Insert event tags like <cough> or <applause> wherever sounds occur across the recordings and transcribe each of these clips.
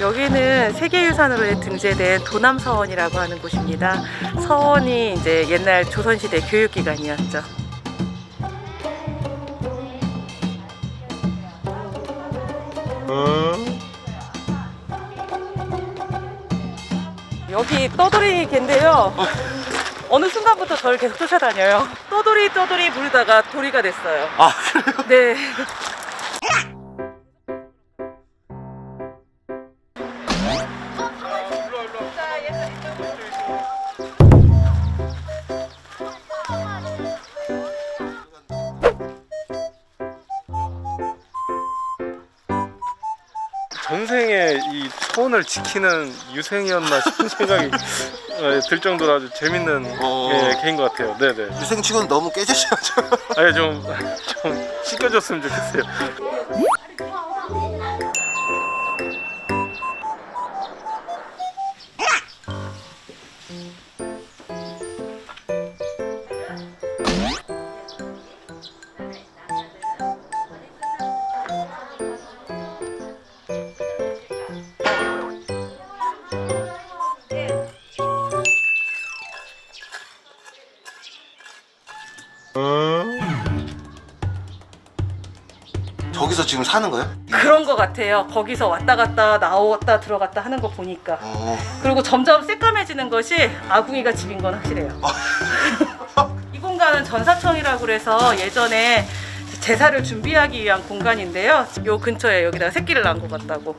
여기는 세계유산으로 등재된 도남서원이라고 하는 곳입니다. 서원이 이제 옛날 조선시대 교육기관이었죠. 여기 떠돌이 갠데요. 어느 순간부터 저를 계속 쫓아다녀요. 떠돌이 떠돌이 부르다가 도리가 됐어요. 아 네. 그래요? 전생에 이 소원을 지키는 유생이었나 싶은 <laughs> 생각이 어, 들 정도로 아주 재밌는 어. 예, 개인 것 같아요. 네네. 유생 치고는 너무 깨지셔야죠. 아니 좀좀 씻겨줬으면 좋겠어요. 저기서 지금 사는 거예요? 그런 것 같아요. 거기서 왔다 갔다 나왔다 들어갔다 하는 거 보니까. 어. 그리고 점점 새까매지는 것이 아궁이가 집인 건 확실해요. <laughs> 이 공간은 전사청이라고 그래서 예전에 제사를 준비하기 위한 공간인데요. 요 근처에 여기다가 새끼를 낳은 것 같다고.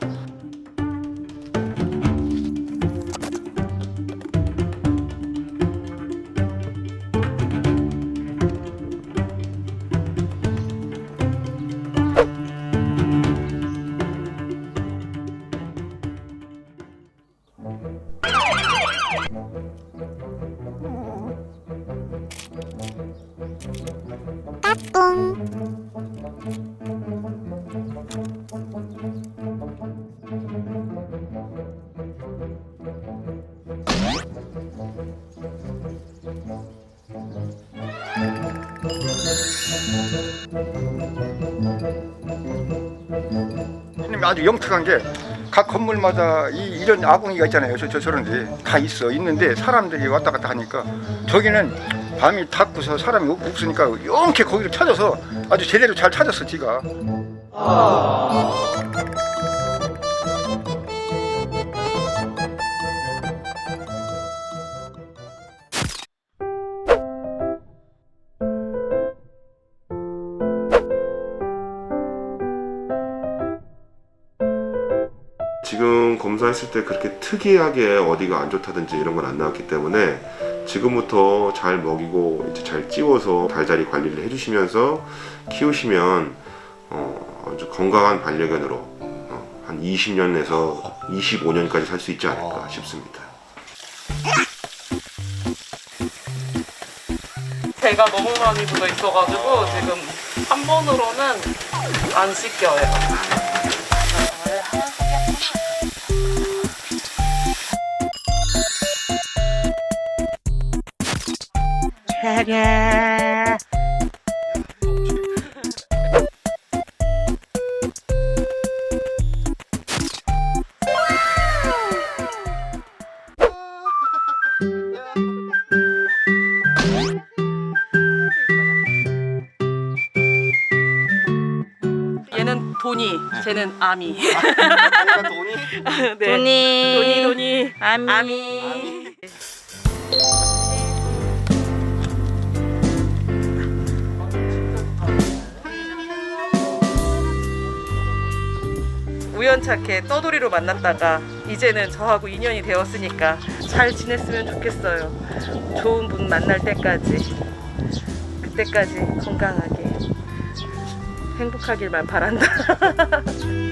아주 영특한 게 각 건물마다 이, 이런 아궁이가 있잖아요. 저, 저 저런 데다 있어 있는데 사람들이 왔다 갔다 하니까 저기는 밤이 닫고서 사람이 없- 없으니까 이렇게 거기를 찾아서 아주 제대로 잘 찾았어 지가. 지금 검사했을 때 그렇게 특이하게 어디가 안 좋다든지 이런 건 안 나왔기 때문에 지금부터 잘 먹이고 이제 잘 찌워서 달달이 관리를 해주시면서 키우시면 어, 아주 건강한 반려견으로 어, 한 20년에서 25년까지 살 수 있지 않을까 싶습니다. 배가 너무 많이 묻어 있어가지고 지금 한 번으로는 안 씻겨요. 얘는 돈이, 쟤는 아미. 내가 돈이 <laughs> 네. 돈이 돈이, 돈이, 아미. 아미. 우연찮게 떠돌이로 만났다가 이제는 저하고 인연이 되었으니까 잘 지냈으면 좋겠어요. 좋은 분 만날 때까지 그때까지 건강하게 행복하길만 바란다. <laughs>